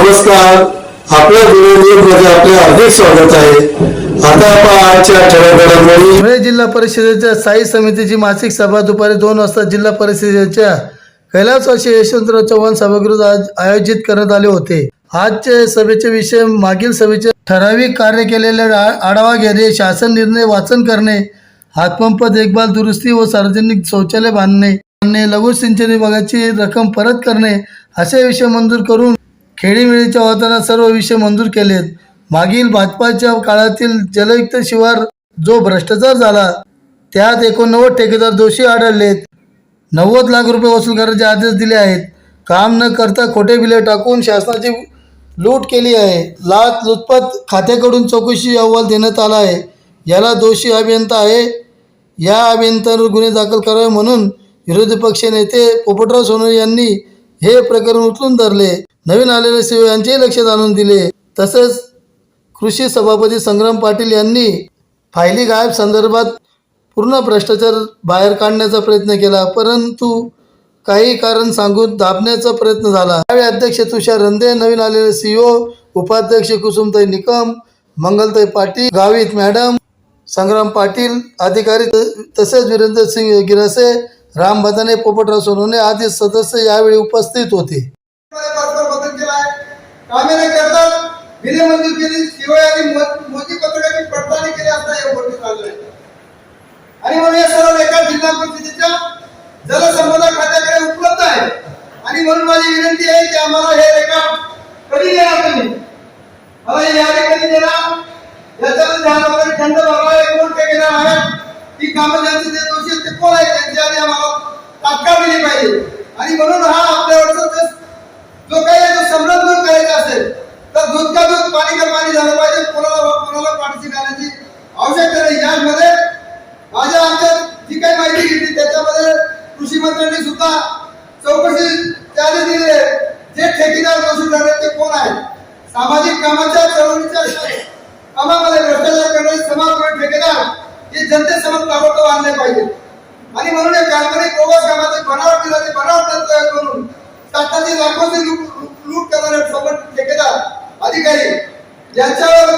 नमस्कार. आपल्या मध्ये आपले हार्दिक स्वागत आहे. धुळे जिल्हा परिषदेच्या स्थायी समितीची मासिक सभा दुपारी दोन वाजता जिल्हा परिषदेच्या कैलासवासी यशवंतराव चव्हाण सभागृहात आज आयोजित करण्यात आले होते. आजच्या सभेचे विषय मागील सभेचे ठराविक कार्य केलेले आढावा घेणे शासन निर्णय वाचन करणे हातपंप देखभाल दुरुस्ती व सार्वजनिक शौचालय बांधणे बांधणे लघु सिंचन विभागाची रक्कम परत करणे असे विषय मंजूर करून खेळीमेळीच्या वातावरणात सर्व विषय मंजूर केलेत. मागील भाजपाच्या काळातील जलयुक्त शिवार जो भ्रष्टाचार झाला त्यात एकोणनव्वद ठेकेदार दोषी आढळलेत. नव्वद लाख रुपये वसूल करण्याचे आदेश दिले आहेत. काम न करता खोटे बिले टाकून शासनाची लूट केली आहे. लाच लुचपत खात्याकडून चौकशी अहवाल देण्यात आला आहे. याला दोषी अभियंता आहे. या अभियंत्यावर गुन्हे दाखल करावे म्हणून विरोधी पक्ष नेते पोपटराव सोनवणे यांनी हे प्रकरण उचलून धरले. नवीन आलेले सीओ यांचेही लक्ष जाणून दिले. तसेच कृषी सभापती संग्राम पाटील यांनी फायली गायब संदर्भात पूर्ण भ्रष्टाचार बाहेर काढण्याचा प्रयत्न केला. परंतु काही कारण सांगून दाबण्याचा प्रयत्न झाला. यावेळी अध्यक्ष तुषार रंदे नवीन आलेले सीईओ उपाध्यक्ष कुसुमताई निकम मंगलताई पाटील गावित मॅडम संग्राम पाटील अधिकारी त- तसेच वीरेंद्र सिंग गिरसे राम भदाने पोपटराव सोनवणे आदी सदस्य यावेळी उपस्थित होते. बदल केला आहे कामे नाही करतात बिले केली शिवाय आणि मोदी पत्रकाची पडताळणी केली असता गोष्टी चालू आणि म्हणून हे सर्व जिल्हा परिषदेच्या जलसंपदा खात्याकडे उपलब्ध आहे. आणि म्हणून माझी विनंती आहे की आम्हाला हे कधी देणार तुम्ही? मला हे यादी कधी देणार? याच्यावर ध्यान वगैरे कोण ते घेणार आहे. ती कामं ज्यांचे जे दोषी आहेत ते कोण आहेत त्यांची आम्हाला तात्काळ दिली पाहिजे. आणि म्हणून हा आपल्यावरचा जो काही आहे तो संभ्रम दूर करायचा असेल तर दूध का दूध पाणी का पाणी झालं पाहिजे कोणाला कोणाला पाठीशी घालायची आवश्यकता नाही. यामध्ये माझ्या आमच्या जी काही माहिती घेतली त्याच्यामध्ये कृषी मंत्र्यांनी सुद्धा चौकशी त्याने दिली आहे. जे ठेकेदार दोषी ठरले ते कोण आहेत? सामाजिक कामाच्या चळवळीच्या कामामध्ये भ्रष्टाचार करणारे समाजप्रिय ठेकेदार हे जनतेसमोर ताबडतोब आणले पाहिजे. आणि म्हणून या काल्पनिक प्रवास कामाचे बनावट दिलाचे बनावट तयार करून शासनाची लाखोची लूट लूट- लूट करणारे समोर ठेकेदार अधिकारी यांच्यावर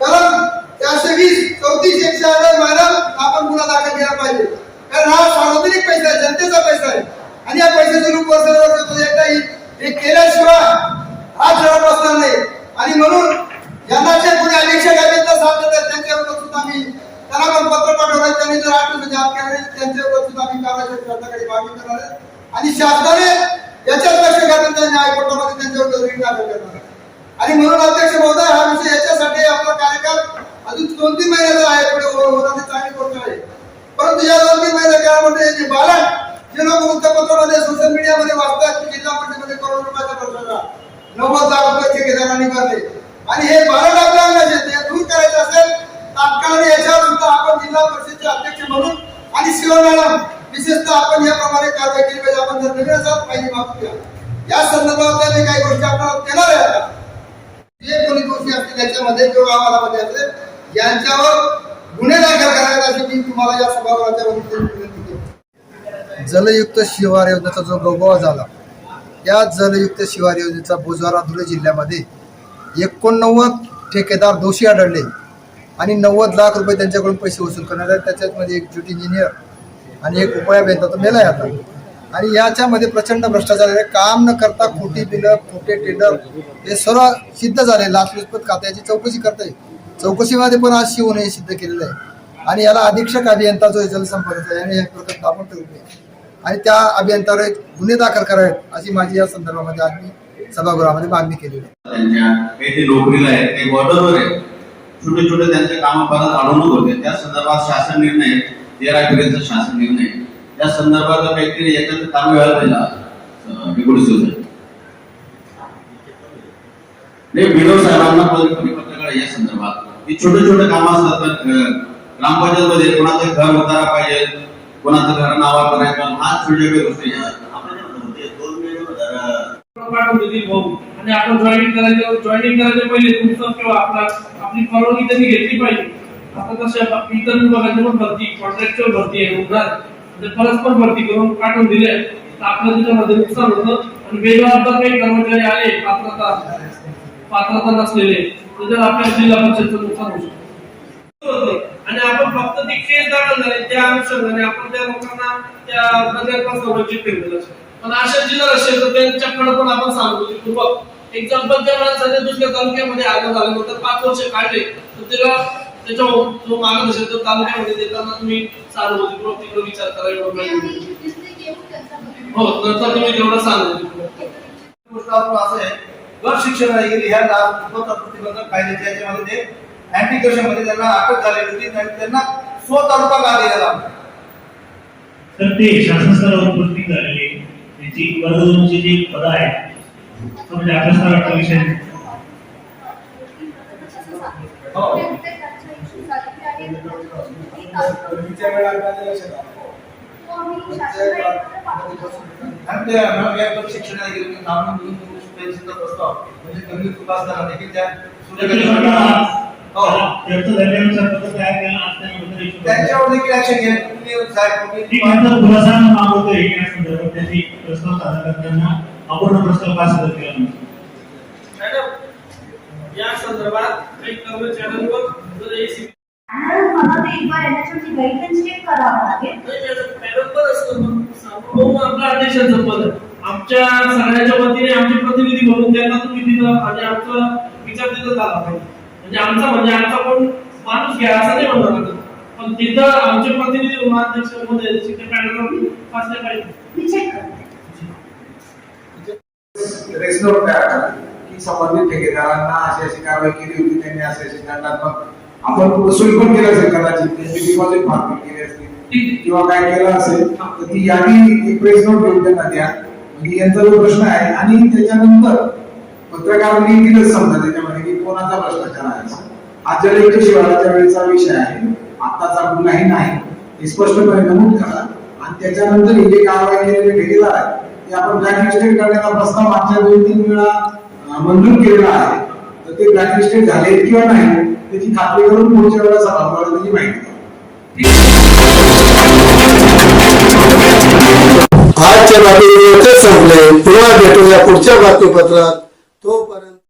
कलम चारशे वीस चौतीस एकशे आठ मॅडम आपण गुन्हा दाखल केला पाहिजे. कारण हा सार्वजनिक पैसा आहे जनतेचा पैसा आहे. आणि या पैशाचे रूप वर्ष हे केल्याशिवाय हा जवळ बसणार नाही. आणि म्हणून यांना जे कोणी अधीक्षक आहेत तर साथ देतात त्यांच्यावर सुद्धा आम्ही त्यांना पण पत्र पाठवलं त्यांनी जर आठ दिवसाची आत केले त्यांच्यावर सुद्धा आम्ही कारवाई शासनाकडे मागणी करणार आणि शासनाने याच्यात लक्ष घालून त्या न्यायकोर्टामध्ये त्यांच्यावर गजरी दाखल करणार आणि म्हणून अध्यक्ष महोदय हा विषय याच्यासाठी आपला कार्यकाल अजून दोन तीन महिन्याचा आहे पुढे होण्याची चांगली गोष्ट आहे. परंतु या दोन तीन महिन्या काळामध्ये जे बालक जे लोक वृत्तपत्रामध्ये सोशल मीडियामध्ये वाचतात की जिल्हा परिषदेमध्ये करोड रुपयाचा भ्रष्टाचार नव्वद लाख रुपये ठेकेदारांनी भरले. आणि हे बालक आपल्या जे ते दूर करायचं असेल तात्काळ याच्यावर सुद्धा आपण जिल्हा परिषदेचे अध्यक्ष म्हणून आणि शिव मॅडम आपण याप्रमाणे कारवाई केली पाहिजे आपण जर नवीन असाल पाहिजे मागूया या संदर्भात काही गोष्टी आपल्याला देणार आहे आता. जे कोणी दोषी असतील त्याच्यामध्ये किंवा आम्हाला मध्ये असेल यांच्यावर गुन्हे दाखल करायला अशी मी तुम्हाला या सभागृहाच्या वतीने विनंती जलयुक्त शिवार योजनेचा जो गोगोळा झाला या जलयुक्त शिवार योजनेचा बोजवारा धुळे जिल्ह्यामध्ये एकोणनव्वद ठेकेदार दोषी आढळले आणि नव्वद लाख रुपये त्यांच्याकडून पैसे वसूल करण्यात आले. त्याच्यामध्ये एक ज्युट इंजिनियर आणि एक उपाय अभियंता तो मेला आता. आणि याच्यामध्ये प्रचंड भ्रष्टाचार आहे. काम न करता खोटी बिलं खोटे टेंडर हे सर्व सिद्ध झाले लाचलुचपत खात्याची चौकशी करते चौकशीमध्ये पण आज शिवून हे सिद्ध केलेलं आहे. आणि याला अधीक्षक अभियंता जो आहे जलसंपदाचा याने हे प्रकल्प दाबून ठेवले आणि त्या अभियंतावर एक गुन्हे दाखल करावेत अशी माझी या संदर्भामध्ये आज मी सभागृहामध्ये मागणी केली आहे. त्यांच्या ते बॉर्डरवर छोटे छोटे त्यांचे काम परत अडवणूक होते. त्या संदर्भात शासन निर्णय तेरापर्यंत एप्रिलचा शासन निर्णय या संदर्भात काहीतरी याच्यात काम व्हायला दिला एकोणीस दिवसात नाही विनोद साहेबांना पत्रकार या संदर्भात. ही छोटे छोटे काम असतात तर, ग्रामपंचायत मध्ये कोणाचं घर उतारा पाहिजे कोणाचं घर नावा करायचं हा छोटे छोट्या गोष्टी आपण आणि आपण जॉईनिंग करायचं जॉईनिंग करायचं पहिले तुमचं किंवा आपला आपली परवानगी त्यांनी घेतली पाहिजे. आता तशा इतर विभागाची पण भरती कॉन्ट्रॅक्च्युअल भरती आहे उघडात जर म्हणजे परस्पर भरती करून पाठवून दिले तर आपलं त्याच्यामध्ये नुकसान होतं. आणि वेगवेगळ्या काही कर्मचारी आले पात्रता पात्रता नसलेले. तर आपल्या जिल्हा परिषदचं नुकसान होऊ शकतं. आणि आपण फक्त ती केस दाखल झाली त्या अनुषंगाने आपण त्या लोकांना त्या नगरपासून संरक्षित ठेवलेलं पण अशा जिल्हा असेल तर त्यांच्याकडे पण आपण सांगतो की खूप एक्झाम्पल त्या माणसाने दुसऱ्या तालुक्यामध्ये आलं झालं झाल्यानंतर पाच वर्ष काढले तर त्याला त्याच्या जो मागत असेल तर तालुक्यामध्ये देताना तुम्ही सहानुभूतीपूर्वक तिकडे विचार करा एवढं. हो नंतर तुम्ही तेवढं सहानुभूतीपूर्वक गोष्ट आपण असं आहे गट शिक्षण अधिकारी ह्या लाभ प्रतिबंधक कायद्याच्या याच्यामध्ये ते अँटी मध्ये त्यांना अटक झालेली होती आणि त्यांना स्व तालुका का दिला जातो तर ते शासन स्तरावर पोस्टिंग झालेली. त्यांची वर्ग दोनची जी पदं आहेत तो म्हणजे अठरा सतरा अठरा विषय आणि ते नाव प्रस्ताव म्हणजे कमी चुका असताना देखील त्या त्यांच्यावर देखील ऍक्शन घ्या खुलासा प्रस्ताव सादर करताना अपूर्ण प्रस्ताव का सादर केला नाही? मॅडम या संदर्भात काही कर्मचाऱ्यांवर जर मला ते एक बार याच्यावरती गाईडन्स चेक करावं लागेल. अध्यक्षाचं पद. आमच्या सगळ्यांच्या वतीने आमचे प्रतिनिधी म्हणून त्यांना तुम्ही तिथं आणि आमचा विचार तिथं झाला पाहिजे. म्हणजे आमचा म्हणजे आमचा कोण माणूस घ्या असं नाही म्हणणार. पण तिथं आमचे प्रतिनिधी मध्ये शिक्षक मॅडम असले पाहिजे रेसनोट तयार की संबंधित ठेकेदारांना अशी अशी कारवाई केली होती त्यांनी असे असे दंडात्मक आपण वसूल पण केलं असेल कदाचित त्यांची डिपॉझिट माफी केली असतील किंवा काय केलं असेल तर ती यादी प्रेस नोट घेऊन त्यांना द्या. म्हणजे यांचा जो प्रश्न आहे आणि त्याच्यानंतर पत्रकारांनी दिलंच समजा त्याच्यामध्ये की कोणाचा भ्रष्टाचार आहे. आचार्य आज जलयुक्त शिवाराच्या वेळेचा विषय आहे आताचा गुन्हाही नाही हे स्पष्टपणे नमूद करा. आणि त्याच्यानंतर हे जे कारवाई केलेले ठेकेदार आहे ते आपण ब्लॅकलिस्टेड करण्याचा प्रस्ताव मागच्या दोन तीन वेळा मंजूर केलेला आहे. तर ते ब्लॅकलिस्टेड झाले किंवा नाही त्याची खात्री करून पुढच्या वेळेला सभागृहाला त्याची माहिती आजच्या बातमीचे संपले. पुन्हा भेटूया पुढच्या बातमीपत्रात. तोपर्यंत